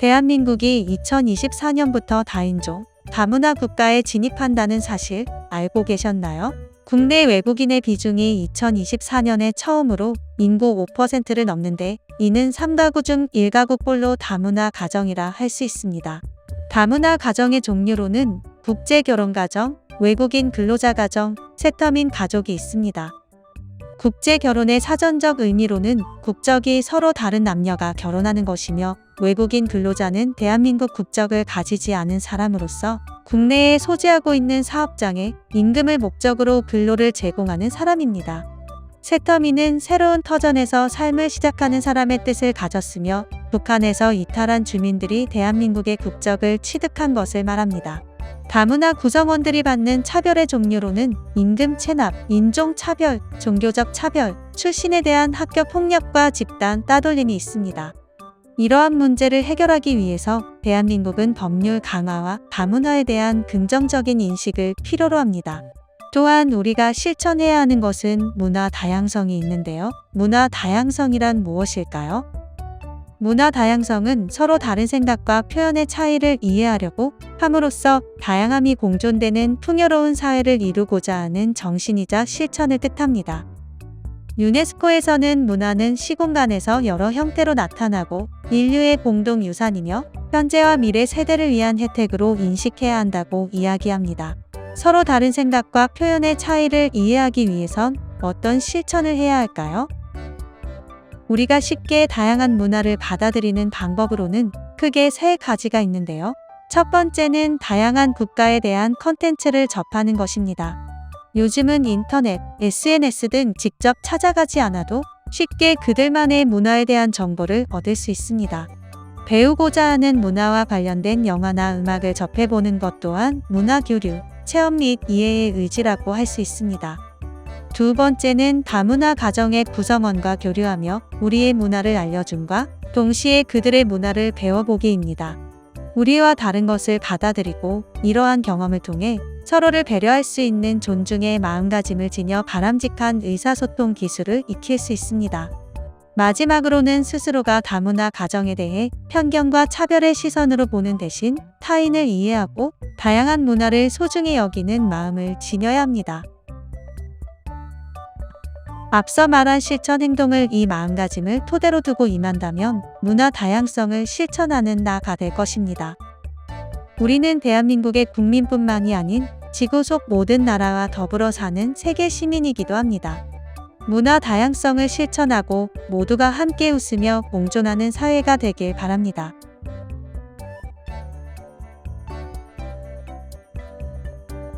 대한민국이 2024년부터 다인종, 다문화 국가에 진입한다는 사실 알고 계셨나요? 국내 외국인의 비중이 2024년에 처음으로 인구 5%를 넘는데 이는 3가구 중 1가구꼴로 다문화 가정이라 할 수 있습니다. 다문화 가정의 종류로는 국제 결혼 가정, 외국인 근로자 가정, 세터민 가족이 있습니다. 국제 결혼의 사전적 의미로는 국적이 서로 다른 남녀가 결혼하는 것이며 외국인 근로자는 대한민국 국적을 가지지 않은 사람으로서 국내에 소지하고 있는 사업장에 임금을 목적으로 근로를 제공하는 사람입니다. 세터민은 새로운 터전에서 삶을 시작하는 사람의 뜻을 가졌으며 북한에서 이탈한 주민들이 대한민국의 국적을 취득한 것을 말합니다. 다문화 구성원들이 받는 차별의 종류로는 임금 체납, 인종 차별, 종교적 차별, 출신에 대한 학교 폭력과 집단 따돌림이 있습니다. 이러한 문제를 해결하기 위해서 대한민국은 법률 강화와 다문화에 대한 긍정적인 인식을 필요로 합니다. 또한 우리가 실천해야 하는 것은 문화 다양성이 있는데요. 문화 다양성이란 무엇일까요? 문화 다양성은 서로 다른 생각과 표현의 차이를 이해하려고 함으로써 다양함이 공존되는 풍요로운 사회를 이루고자 하는 정신이자 실천을 뜻합니다. 유네스코에서는 문화는 시공간에서 여러 형태로 나타나고 인류의 공동 유산이며 현재와 미래 세대를 위한 혜택으로 인식해야 한다고 이야기합니다. 서로 다른 생각과 표현의 차이를 이해하기 위해선 어떤 실천을 해야 할까요? 우리가 쉽게 다양한 문화를 받아들이는 방법으로는 크게 세 가지가 있는데요. 첫 번째는 다양한 국가에 대한 컨텐츠를 접하는 것입니다. 요즘은 인터넷, SNS 등 직접 찾아가지 않아도 쉽게 그들만의 문화에 대한 정보를 얻을 수 있습니다. 배우고자 하는 문화와 관련된 영화나 음악을 접해보는 것 또한 문화 교류, 체험 및 이해의 의지라고 할 수 있습니다. 두 번째는 다문화 가정의 구성원과 교류하며 우리의 문화를 알려줌과 동시에 그들의 문화를 배워보기입니다. 우리와 다른 것을 받아들이고 이러한 경험을 통해 서로를 배려할 수 있는 존중의 마음가짐을 지녀 바람직한 의사소통 기술을 익힐 수 있습니다. 마지막으로는 스스로가 다문화 가정에 대해 편견과 차별의 시선으로 보는 대신 타인을 이해하고 다양한 문화를 소중히 여기는 마음을 지녀야 합니다. 앞서 말한 실천 행동을 이 마음가짐을 토대로 두고 임한다면 문화 다양성을 실천하는 나가 될 것입니다. 우리는 대한민국의 국민뿐만이 아닌 지구 속 모든 나라와 더불어 사는 세계 시민이기도 합니다. 문화 다양성을 실천하고 모두가 함께 웃으며 공존하는 사회가 되길 바랍니다.